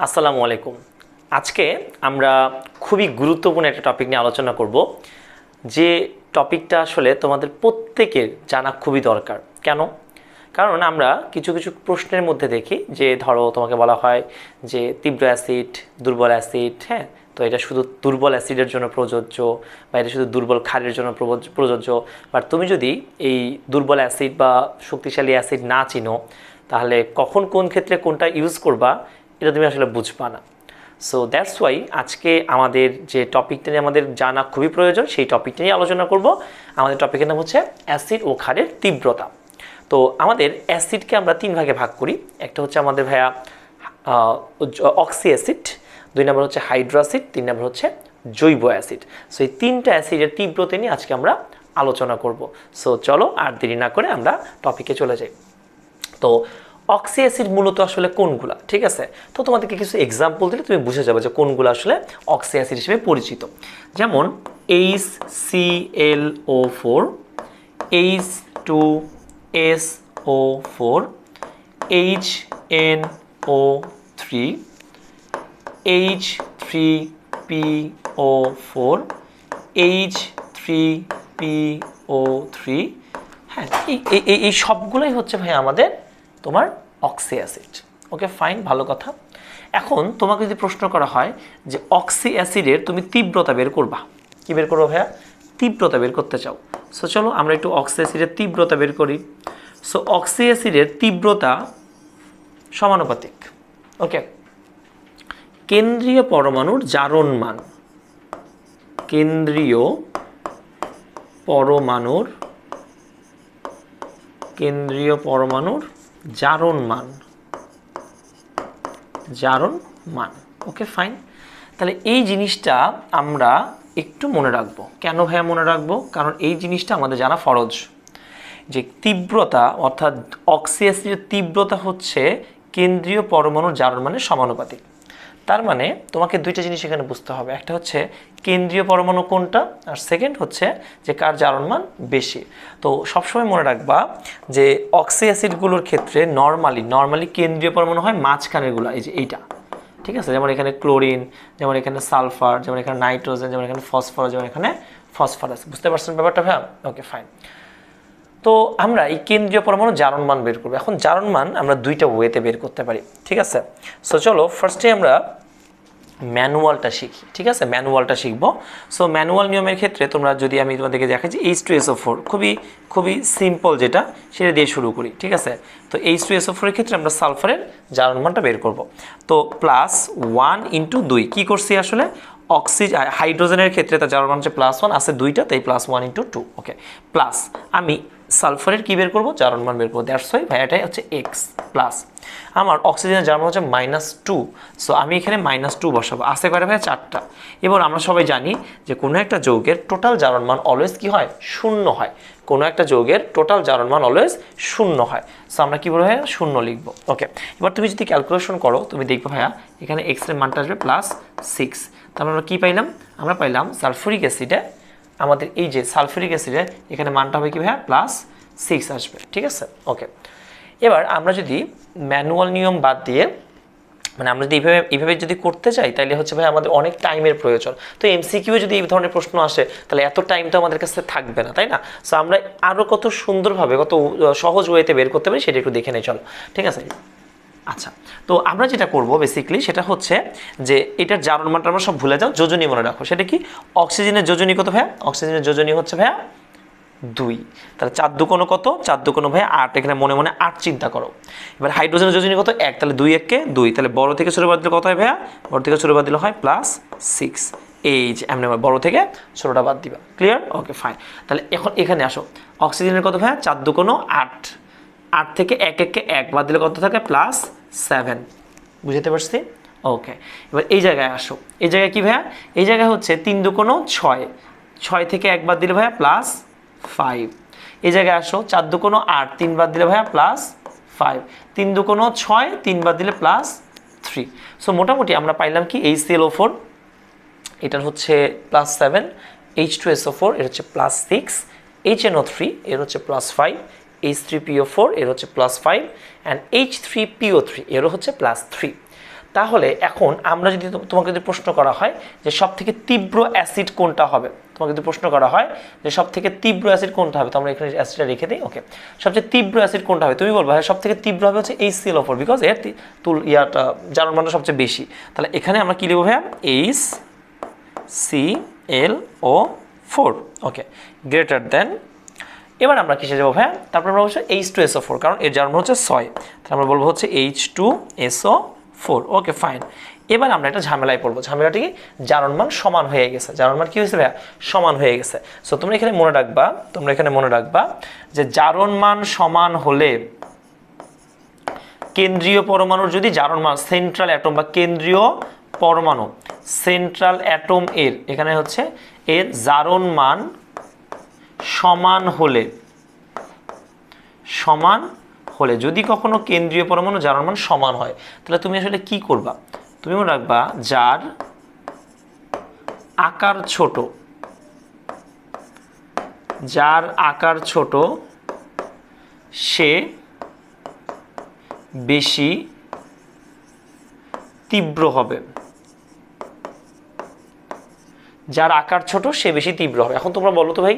আসসালামু আলাইকুম। আজকে আমরা খুবই গুরুত্বপূর্ণ একটা টপিক নিয়ে আলোচনা করব, যে টপিকটা আসলে তোমাদের প্রত্যেকের জানা খুবই দরকার। কেন? কারণ আমরা কিছু কিছু প্রশ্নের মধ্যে দেখি যে, ধরো তোমাকে বলা হয় যে, তীব্র অ্যাসিড দুর্বল অ্যাসিড হ্যাঁ? তো এটা শুধু দুর্বল অ্যাসিডের জন্য প্রযোজ্য বা এটা শুধু দুর্বল ক্ষারের জন্য প্রযোজ্য- বাট তুমি যদি এই দুর্বল অ্যাসিড বা শক্তিশালী অ্যাসিড না চিনো, তাহলে কখন কোন ক্ষেত্রে কোনটা ইউজ করবা এটা তুমি আসলে বুঝবা না। সো দ্যাটস ওয়াই আজকে আমাদের যে টপিকটা নিয়ে আমাদের জানা খুবই প্রয়োজন, সেই টপিকটা নিয়ে আলোচনা করব। আমাদের টপিকের নাম হচ্ছে অ্যাসিড ও ক্ষারের তীব্রতা। তো, আমাদের অ্যাসিডকে আমরা তিন ভাগে ভাগ করি। একটা হচ্ছে আমাদের ভাইয়া অক্সি অ্যাসিড দুই নম্বর হচ্ছে হাইড্রো অ্যাসিড তিন নম্বর হচ্ছে জৈব অ্যাসিড সো এই তিনটা অ্যাসিডের তীব্রতা নিয়ে আজকে আমরা আলোচনা করব। সো চলো আর দেরি না করে আমরা টপিকে চলে যাই। তো অক্সি অ্যাসিড মূলত আসলে কোনগুলা? ঠিক আছে? তো তোমাদেরকে কিছু এক্সাম্পল দিলে তুমি বুঝে যাবে যে কোনগুলো আসলে অক্সি অ্যাসিড হিসেবে পরিচিত। যেমন H C L O four H two S O four H N O three H three P O four H three P O three হ্যাঁ এই- সবগুলোই হচ্ছে ভাই আমাদের তোমার অক্সি অ্যাসিড ওকে ফাইন ভালো কথা। এখন তোমাকে যদি প্রশ্ন করা হয় যে অক্সি অ্যাসিডের তুমি তীব্রতা বের করবা, কি বের করব ভাইয়া? তীব্রতা বের করতে চাও। সো চলো আমরা একটু অক্সি অ্যাসিডের তীব্রতা বের করি। সো অক্সি অ্যাসিডের তীব্রতা সমানুপাতিক। ওকে কেন্দ্রীয় পরমাণুর জারণ মান। কেন্দ্রীয় পরমাণুর কেন্দ্রীয় পরমাণুর জারণ মান। জারণ মান। ওকে ফাইন তাহলে এই জিনিসটা আমরা একটু মনে রাখব। কেন ভাইয়া মনে রাখব? কারণ এই জিনিসটা আমাদের জানা ফরজ। যে তীব্রতা, অর্থাৎ অক্সিয়াসিডের তীব্রতা হচ্ছে, কেন্দ্রীয় পরমাণুর জারণ মানের সমানুপাতিক। তার মানে তোমাকে দুইটা জিনিস এখানে বুঝতে হবে। একটা হচ্ছে কেন্দ্রীয় পরমাণু কোনটা, আর সেকেন্ড হচ্ছে যে কার জারণ মান বেশি। তো সবসময় মনে রাখবা যে অক্সি অ্যাসিডগুলোর ক্ষেত্রে নর্মালি নর্মালি কেন্দ্রীয় পরমাণু হয় মাঝখানেরগুলো, এই যে এইটা। ঠিক আছে? যেমন এখানে ক্লোরিন যেমন এখানে সালফার যেমন এখানে নাইট্রোজেন যেমন এখানে ফসফরাস যেমন এখানে ফসফরাস বুঝতে পারছেন ব্যাপারটা ভাইয়া? ওকে ফাইন তো আমরা এই কেন্দ্রীয় পরমাণু জারণ মান বের করব। এখন জারণ মান আমরা দুইটা ওয়েতে বের করতে পারি, ঠিক আছে? সো চলো ফার্স্টে আমরা ম্যানুয়ালটা শিখি, ঠিক আছে? ম্যানুয়ালটা শিখব। সো ম্যানুয়াল নিয়মের ক্ষেত্রে তোমরা যদি আমি তোমাদেরকে দেখাচ্ছি এইচ টু এসও ফোর খুবই খুবই সিম্পল যেটা, সেটা দিয়ে শুরু করি, ঠিক আছে? তো এইচ টু এসও ফোরের ক্ষেত্রে আমরা সালফারের জারণ মানটা বের করব। তো প্লাস ওয়ান ইন্টু দুই, কী করছি আসলে? অক্সিজেন হাইড্রোজেনের ক্ষেত্রে তার জারণ মান হচ্ছে প্লাস ওয়ান আছে দুইটা, তাই plus one into two okay plus আমি সালফারের কী বের করব? জারণ মান বের করব। দ্যাটস ওয়াই ভাইয়াটাই হচ্ছে এক্স প্লাস আমার অক্সিজেনের জারণ হচ্ছে মাইনাস টু সো আমি এখানে মাইনাস টু বসাবো। আসতে পারে ভাই চারটা। এবার আমরা সবাই জানি যে কোনো একটা যৌগের টোটাল জারণ মান অলওয়েজ কী হয়? শূন্য হয়। কোনো একটা যৌগের টোটাল জারণ মান অলওয়েজ শূন্য হয়। সো আমরা কী বলব ভাইয়া? শূন্য লিখব। ওকে এবার তুমি যদি ক্যালকুলেশন করো, তুমি দেখবে ভাইয়া, এখানে এক্সের মানটা আসবে প্লাস সিক্স তারপর আমরা কী পাইলাম? আমরা পাইলাম সালফুরিক অ্যাসিডে আমাদের এই যে সালফুরিক অ্যাসিডে এখানে মানটা হবে কি ভাইয়া? প্লাস সিক্স আসবে, ঠিক আছে? ওকে এবার আমরা যদি ম্যানুয়াল নিয়ম বাদ দিয়ে মানে আমরা যদি এইভাবে এইভাবে যদি করতে চাই তাহলে হচ্ছে ভাই আমাদের অনেক টাইমের প্রয়োজন। তো এমসিকিউ যদি এই ধরনের প্রশ্ন আসে, তাহলে এত টাইম তো আমাদের কাছে থাকবে না, তাই না? সো আমরা আরও কত সুন্দরভাবে, কত সহজ ওয়েতে বের করতে পারি, সেটা একটু দেখে নেই, চলো, ঠিক আছে? আচ্ছা তো আমরা যেটা করব বেসিক্যালি সেটা হচ্ছে যে এটার জারণ মানটা আমরা সব ভুলে যাও, যোজনী মনে রাখো। সেটা কি? অক্সিজেনের যোজনী কত ভাইয়া? অক্সিজেনের যোজনী হচ্ছে ভাইয়া দুই। তাহলে চার দুকোনো কত? চার দুকোনো ভাই আট। এখানে মনে মনে আট চিন্তা করো। এবার হাইড্রোজেনের যোজনী কত? এক। তাহলে দুই এককে দুই। তাহলে বড় থেকে ছোটো বাদ দিলে কত হয় ভাইয়া? বড় থেকে ছোটো বাদ দিলে হয় প্লাস সিক্স এই যে, এমনি বড় থেকে ছোটোটা বাদ দিবা। ক্লিয়ার ওকে ফাইন তাহলে এখন এখানে আসো। অক্সিজেনের কত ভাইয়া? চার দুকোনো আট। আট থেকে এক এককে এক বাদ দিলে কত থাকে? প্লাস সেভেন বুঝতে পারছি? ওকে এবার এই জায়গায় আসো। এই জায়গায় কি ভাইয়া? এই জায়গায় হচ্ছে তিন দুকোনো ছয়। ছয় থেকে একবার দিলে ভাইয়া প্লাস ফাইভ এই জায়গায় আসো চার দুকোনো আট তিন বাদ দিলে ভাইয়া প্লাস ফাইভ তিন দুকোনো ছয় তিন বাদ দিলে প্লাস থ্রি সো মোটামুটি আমরা পাইলাম কি এই সিএলও ফোর এটার হচ্ছে plus seven H two SO four এর হচ্ছে plus six H NO three এর হচ্ছে plus five H three PO four এর হচ্ছে plus five and H three PO three এরও হচ্ছে প্লাস থ্রি তাহলে এখন আমরা যদি তোমাকে যদি প্রশ্ন করা হয় যে সব থেকে তীব্র অ্যাসিড কোনটা হবে? তোমাকে যদি প্রশ্ন করা হয় যে সব থেকে তীব্র অ্যাসিড কোনটা হবে? তো আমরা এখানে অ্যাসিডটা রেখে দিই ওকে সবচেয়ে তীব্র অ্যাসিড কোনটা হবে? তুমি বলব হ্যাঁ সব থেকে তীব্র হবে হচ্ছে এইচ সিএল ফোর বিকজ এর তুল ইয়াটা যার মানটা সবচেয়ে বেশি। তাহলে এখানে আমরা কি লিখব ভাইয়া? H C L O four okay greater than এবার আমরা কিসে যাব ভাইয়া? তারপর আমরা বলছি এইচ টু এসও ফোর কারণ এর জার্মান হচ্ছে ছয়। তাহলে আমরা বলব হচ্ছে H two SO four okay fine এবার আমরা একটা ঝামেলায় পড়ব। ঝামেলাটি কি? জারণ মান সমান হয়ে গেছে। জারণ মান কি হয়েছে ভাইয়া? সমান হয়ে গেছে। সো তোমরা এখানে মনে রাখবা, তোমরা এখানে মনে রাখবা যে জারণ মান সমান হলে কেন্দ্রীয় পরমাণুর যদি জারণ মান সেন্ট্রাল অ্যাটম বা কেন্দ্রীয় পরমাণু সেন্ট্রাল অ্যাটম এর, এখানে হচ্ছে এর জারণ মান সমান হলে সমান হলে, যদি কখনো কেন্দ্রীয় পরমাণু জারণ মান সমান হয়, তাহলে তুমি আসলে কি করবা? তুমি মনে রাখবা যার আকার ছোট, যার আকার ছোট, সে বেশি তীব্র হবে। যার আকার ছোট, সে বেশি তীব্র হবে। এখন তোমরা বলো তো ভাই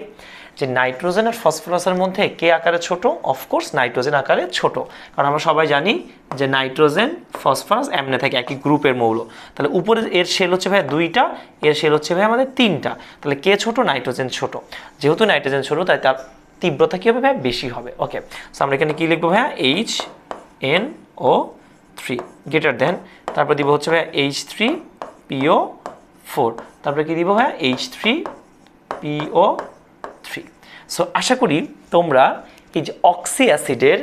যে নাইট্রোজেন আর ফসফরাসের মধ্যে কে আকারে ছোট? অফকোর্স নাইট্রোজেন আকারে ছোট। কারণ আমরা সবাই জানি যে নাইট্রোজেন, ফসফরাস, এমনে থাকে একই গ্রুপের মৌল। তাহলে উপরে এর শেল হচ্ছে ভাই দুইটা, এর শেল হচ্ছে ভাই আমাদের তিনটা। তাহলে কে ছোট? নাইট্রোজেন ছোট। যেহেতু নাইট্রোজেন ছোট, তাই তার তীব্রতা কী হবে ভাই বেশি হবে। ওকে সো আমরা এখানে কী লিখব ভাইয়া? H N O three greater than তারপর দিব হচ্ছে ভাইয়া এইচ থ্রি পিও ফোর তারপরে কি দিব ভাইয়া? এইচ থ্রি পিও সো আশা করি তোমরা এই যে অক্সি অ্যাসিডের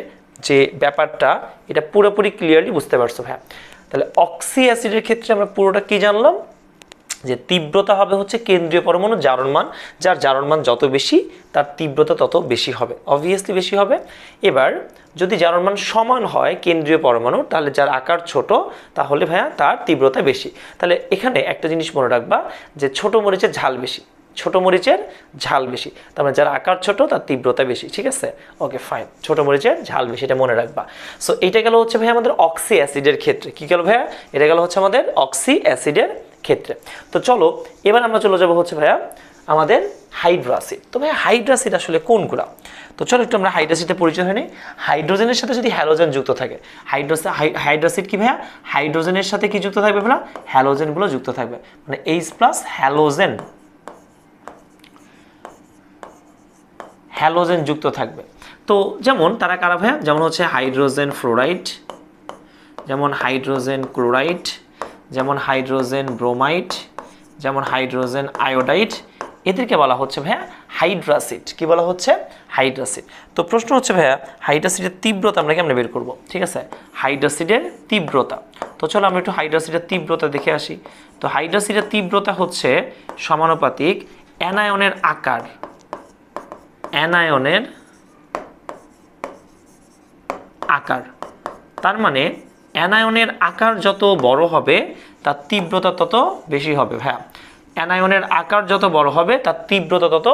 যে ব্যাপারটা, এটা পুরোপুরি ক্লিয়ারলি বুঝতে পারছ ভাইয়া। তাহলে অক্সি অ্যাসিডের ক্ষেত্রে আমরা পুরোটা কি জানলাম? যে তীব্রতা হবে হচ্ছে কেন্দ্রীয় পরমাণু জারণ মান, যার জারণ মান যত বেশি, তার তীব্রতা তত বেশি হবে অবভিয়াসলি বেশি হবে। এবার যদি জারণ মান সমান হয় কেন্দ্রীয় পরমাণু, তাহলে যার আকার ছোট, তাহলে ভাইয়া তার তীব্রতা বেশি। তাহলে এখানে একটা জিনিস মনে রাখবা, যে ছোট মরিচের ঝাল বেশি। ছোট মরিচের ঝাল বেশি। তার মানে যার আকার ছোট, তার তীব্রতা বেশি, ঠিক আছে? ওকে ফাইন ছোট মরিচের ঝাল বেশি, এটা মনে রাখবা। সো এটা গেল হচ্ছে ভাই আমাদের অক্সি অ্যাসিডের ক্ষেত্রে। কি গেল ভাইয়া? এটা গেল হচ্ছে আমাদের অক্সি অ্যাসিডের ক্ষেত্রে। তো চলো, এবার আমরা চলে যাব হচ্ছে ভাইয়া আমাদের হাইড্রোসিড তো ভাইয়া হাইড্রোসিড আসলে কোন কোনগুলা? তো চলো একটু আমরা হাইড্রোসিডের পরিচয় হয়নি হাইড্রোজেনের সাথে যদি হ্যালোজেন যুক্ত থাকে হাইড্রোসি হাইড্রোসিড কি ভাইয়া? হাইড্রোজেনের সাথে কি যুক্ত থাকবে ভাইয়া হ্যালোজেনগুলো যুক্ত থাকবে। মানে এইচ প্লাস হ্যালোজেন হ্যালোজেন যুক্ত থাকবে। তো যেমন তারা কারা ভাইয়া? যেমন হচ্ছে হাইড্রোজেন ফ্লোরাইড, যেমন হাইড্রোজেন ক্লোরাইড, যেমন হাইড্রোজেন ব্রোমাইড, যেমন হাইড্রোজেন আয়োডাইড। এদেরকে বলা হচ্ছে ভাইয়া হাইড্রাসিড। কি বলা হচ্ছে? হাইড্রাসিড। তো প্রশ্ন হচ্ছে ভাইয়া, হাইড্রাসিডের তীব্রতা আমরা কেমনে বের করব? ঠিক আছে? হাইড্রাসিডের তীব্রতা। তো চলো আমরা একটু হাইড্রাসিডের তীব্রতা দেখে আসি। তো হাইড্রাসিডের তীব্রতা হচ্ছে সমানুপাতিক অ্যানায়নের আকার। অ্যানায়নের আকার। তার মানে অ্যানায়নের আকার যত বড় হবে, তার তীব্রতা তত বেশি হবে। হ্যাঁ অ্যানায়নের আকার যত বড় হবে, তার তীব্রতা তত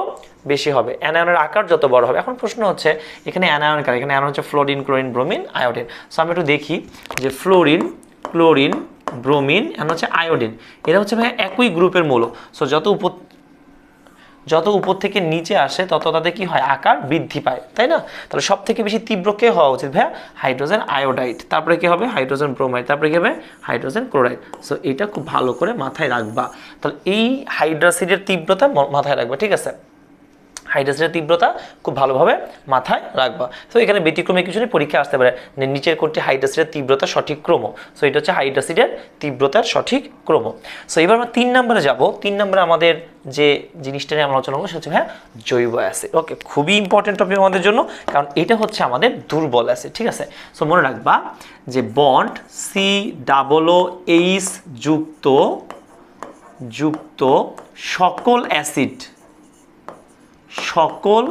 বেশি হবে। অ্যানায়নের আকার যত বড় হবে, এখন প্রশ্ন হচ্ছে, এখানে অ্যানায়ন কার? এখানে অ্যানায়ন হচ্ছে fluorine, chlorine, bromine, iodine. So আমি একটু দেখি যে ফ্লোরিন, ক্লোরিন, ব্রোমিন এমন হচ্ছে আয়োডিন। এরা হচ্ছে ভাইয়া একই গ্রুপের মূল। সো যত উপ যত উপর থেকে নিচে আসে, তত তাদের কি হয়? আকার বৃদ্ধি পায়, তাই না? তাহলে সব থেকে বেশি তীব্র কে হওয়া উচিত ভাইয়া? Hydrogen iodide. তারপরে কি হবে? Hydrogen bromide. তারপরে কি হবে? Hydrogen chloride. সো এটা খুব ভালো করে মাথায় রাখবা। তাহলে এই হাইড্রাসিডের তীব্রতা মাথায় রাখবা, ঠিক আছে? হাইড্রাসিডের তীব্রতা খুব ভালোভাবে মাথায় রাখবা। তো এখানে ব্যতিক্রমে কিছু নেই, পরীক্ষা আসতে পারে। নিচের কোনটি হাইড্রাসিডের তীব্রতা সঠিক ক্রম। সো এটা হচ্ছে হাইড্রাসিডের তীব্রতার সঠিক ক্রম। সো এবার আমরা তিন নম্বরে যাব। তিন নম্বরে আমাদের যে জিনিসটা নিয়ে আমরা আলোচনা করব, সেটা হচ্ছে হ্যাঁ জৈব অ্যাসিড ওকে খুবই ইম্পর্টেন্ট টপিক আমাদের জন্য, কারণ এটা হচ্ছে আমাদের দুর্বল অ্যাসিড ঠিক আছে? সো মনে রাখবা যে বন্ড সি ডাবল এইচ যুক্ত যুক্ত সকল অ্যাসিড সকল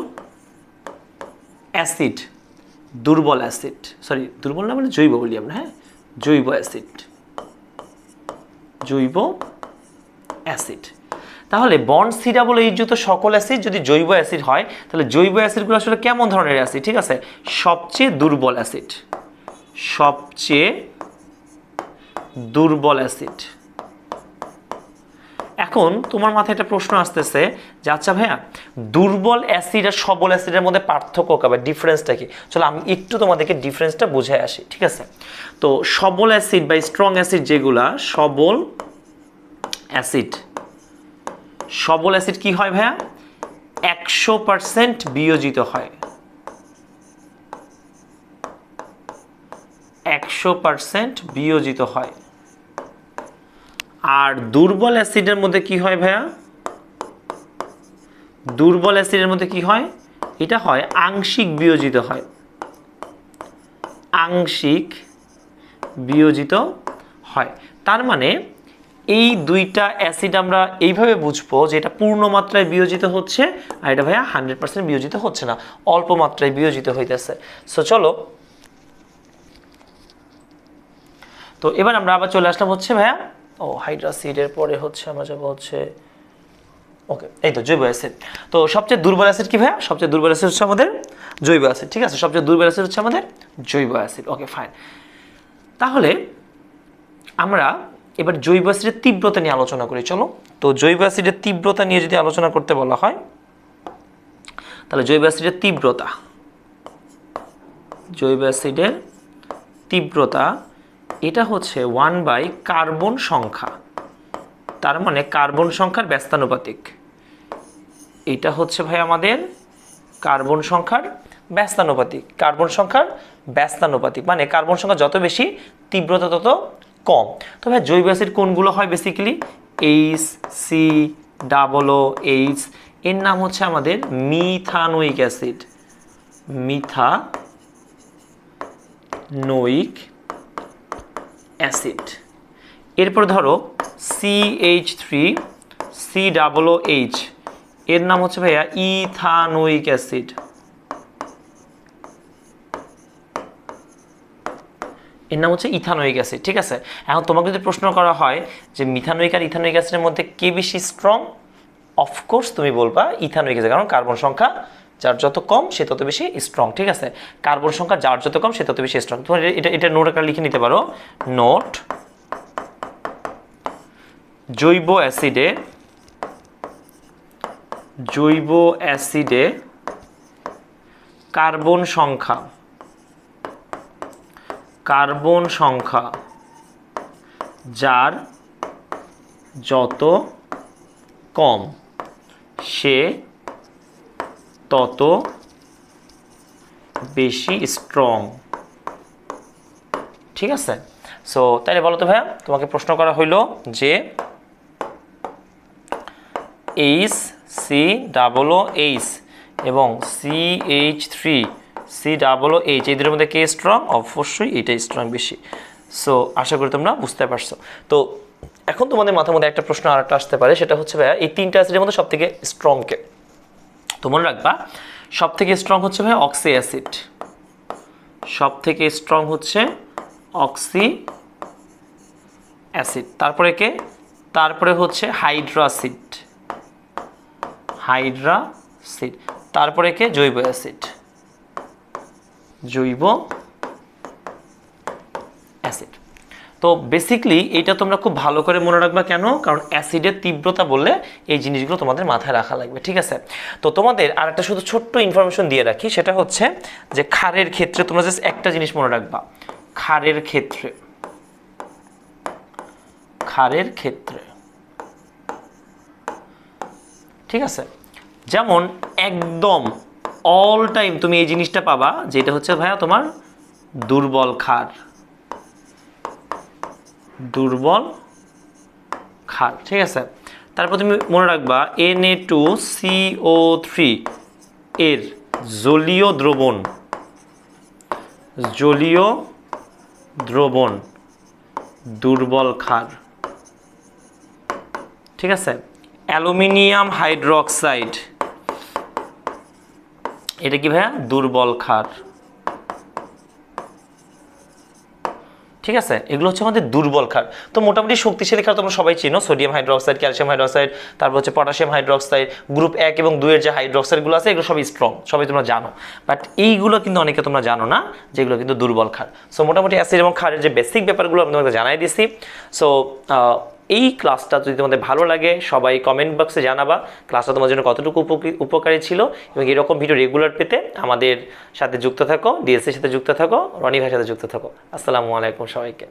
অ্যাসিড, দুর্বল অ্যাসিড সরি দুর্বল না মানে জৈব বলি আমরা হ্যাঁ? জৈব অ্যাসিড জৈব অ্যাসিড। তাহলে সি ডাবল এইচ সকল অ্যাসিড যদি জৈব অ্যাসিড হয়, তাহলে জৈব অ্যাসিডগুলো আসলে কেমন ধরনের অ্যাসিড? ঠিক আছে? সবচেয়ে দুর্বল অ্যাসিড, সবচেয়ে দুর্বল অ্যাসিড। এখন তোমার মাথায় একটা প্রশ্ন আসতেছে যে আচ্ছা ভাইয়া, দুর্বল অ্যাসিড আর সবল অ্যাসিডের মধ্যে পার্থক্য কবে ডিফারেন্সটা কি? চলো আমি একটু তোমাদেরকে ডিফারেন্সটা বুঝে আসি, ঠিক আছে? তো সবল অ্যাসিড বা স্ট্রং অ্যাসিড যেগুলা, সবল অ্যাসিড। সবল অ্যাসিড কি হয় ভাইয়া? একশো পার্সেন্ট বিয়োজিত হয়। একশো পার্সেন্ট বিয়োজিত হয়। আর দুর্বল অ্যাসিডের মধ্যে কি হয় ভাইয়া? দুর্বল অ্যাসিডের মধ্যে কি হয়? এটা হয় আংশিক বিয়োজিত হয়। আংশিক বিয়োজিত হয়। তার মানে এই দুইটা অ্যাসিড আমরা এইভাবে বুঝব যে এটা পূর্ণ মাত্রায় বিয়োজিত হচ্ছে আর এটা ভাইয়া হান্ড্রেড পার্সেন্ট বিয়োজিত হচ্ছে না। অল্প মাত্রায় বিয়োজিত হইতেছে। সো চলো। তো এবার আমরা আবার চলে আসলাম হচ্ছে ভাইয়া ও হাইড্রাসিডের পরে হচ্ছে আমরা যাব হচ্ছে, ওকে, এই তো জৈব অ্যাসিড। তো সবচেয়ে দুর্বল অ্যাসিড কি ভাইয়া? সবচেয়ে দুর্বল অ্যাসিড হচ্ছে আমাদের জৈব অ্যাসিড, ঠিক আছে? সবচেয়ে দুর্বল অ্যাসিড হচ্ছে আমাদের জৈব অ্যাসিড। ওকে ফাইন তাহলে আমরা এবার জৈব অ্যাসিডের তীব্রতা নিয়ে আলোচনা করি, চলো। তো জৈব অ্যাসিডের তীব্রতা নিয়ে যদি আলোচনা করতে বলা হয়, তাহলে জৈব অ্যাসিডের তীব্রতা, জৈব অ্যাসিডের তীব্রতা এটা হচ্ছে ওয়ান বাই কার্বন সংখ্যা। তার মানে কার্বন সংখ্যার ব্যস্তানুপাতিক। এটা হচ্ছে ভাই আমাদের কার্বন সংখ্যার ব্যস্তানুপাতিক। কার্বন সংখ্যার ব্যস্তানুপাতিক। মানে কার্বন সংখ্যা যত বেশি, তীব্রতা তত কম। তো ভাই, জৈব অ্যাসিড কোনগুলো হয় basically H C double O H এর নাম হচ্ছে আমাদের methanoic acid. Methanoic acid. এরপর ধরো CH three C double H এর নাম হচ্ছে ভাইয়া ইথানোইক অ্যাসিড। এর নাম হচ্ছে ইথানোইক অ্যাসিড, ঠিক আছে? এখন তোমাকে যদি প্রশ্ন করা হয় যে মিথানোইক আর ইথানোইক অ্যাসিডের মধ্যে কে বেশি স্ট্রং অফকোর্স তুমি বলবা ইথানোইক অ্যাসিড, কারণ কার্বন সংখ্যা যার যত কম, সে তত বেশি স্ট্রং ঠিক আছে? কার্বন সংখ্যা যার যত কম, সে তত বেশি স্ট্রং তোমার এটা এটা নোট আকারে লিখে নিতে পারো। নোট জৈব অ্যাসিডে জৈব অ্যাসিডে কার্বন সংখ্যা কার্বন সংখ্যা যার যত কম, সে তত বেশি স্ট্রং ঠিক আছে? সো তাইলে বলো তো ভাইয়া, তোমাকে প্রশ্ন করা হইল যে H C double O H এবং C H three C double O H এদের মধ্যে কে স্ট্রং অবশ্যই এইটাই স্ট্রং বেশি। সো আশা করি তোমরা বুঝতে পারছ। তো, এখন তোমাদের মাথার মধ্যে একটা প্রশ্ন আর একটা আসতে পারে, সেটা হচ্ছে ভাইয়া, এই তিনটা অ্যাসিডের মধ্যে সব থেকে স্ট্রং কে। তো মনে রাখবা সব থেকে স্ট্রং হচ্ছে ভাই অক্সি অ্যাসিড সব থেকে স্ট্রং হচ্ছে অক্সি অ্যাসিড তারপরে কে? তারপরে হচ্ছে হাইড্রাসিড হাইড্রাসিড তারপরে কে? জৈব অ্যাসিড। জৈব অ্যাসিড। তো বেসিকলি এটা তোমরা খুব ভালো করে মনে রাখবা কেন? কারণ অ্যাসিডের তীব্রতা বললে এই জিনিসগুলো তোমাদের মাথায় রাখা লাগবে, ঠিক আছে? তো তোমাদের আর একটা শুধু ছোট্ট ইনফরমেশন দিয়ে রাখি, সেটা হচ্ছে যে ক্ষারের ক্ষেত্রে তোমরা জাস্ট একটা জিনিস মনে রাখবা। ক্ষারের ক্ষেত্রে। ক্ষারের ক্ষেত্রে। ঠিক আছে? যেমন একদম অল টাইম তুমি এই জিনিসটা পাবা, যেটা হচ্ছে ভাইয়া তোমার দুর্বল ক্ষার। দুর্বল ক্ষার ঠিক আছে? তারপর তুমি মনে রাখবা N A two CO three এর জলীয় দ্রবণ জলীয় দ্রবণ, দুর্বল ক্ষার ঠিক আছে? অ্যালুমিনিয়াম হাইড্রোক্সাইড, এটা কি ভাইয়া? দুর্বল ক্ষার ঠিক আছে? এগুলো হচ্ছে আমাদের দুর্বল খার। তো মোটামুটি শক্তিশালী ক্ষার তোমরা সবাই চিনো সোডিয়াম হাইড্রোক্সাইড ক্যালসিয়াম হাইড্রোক্সাইড তারপর হচ্ছে পটাশিয়াম হাইড্রোক্সাইড গ্রুপ এক এবং দুইয়ের যে হাইড্রোক্সাইডগুলো আছে, এগুলো সবই স্ট্রং সবাই তোমরা জানো। বাট এইগুলো কিন্তু অনেকে তোমরা জানো না, যেগুলো কিন্তু দুর্বল খার। সো মোটামুটি অ্যাসিড এবং খারের যে বেসিক ব্যাপারগুলো আমি তোমাকে জানাই দিছি। সো এই ক্লাসটা যদি তোমাদের ভালো লাগে, সবাই কমেন্ট বক্সে জানাবা, ক্লাসটা তোমার জন্য কতটুকু উপকৃ- উপকারী ছিল এবং এরকম ভিডিও রেগুলার পেতে আমাদের সাথে যুক্ত থাকো ডিএসসির সাথে যুক্ত থাকো, রনি ভাইয়ের সাথে যুক্ত থাকো। আসসালামু আলাইকুম সবাইকে।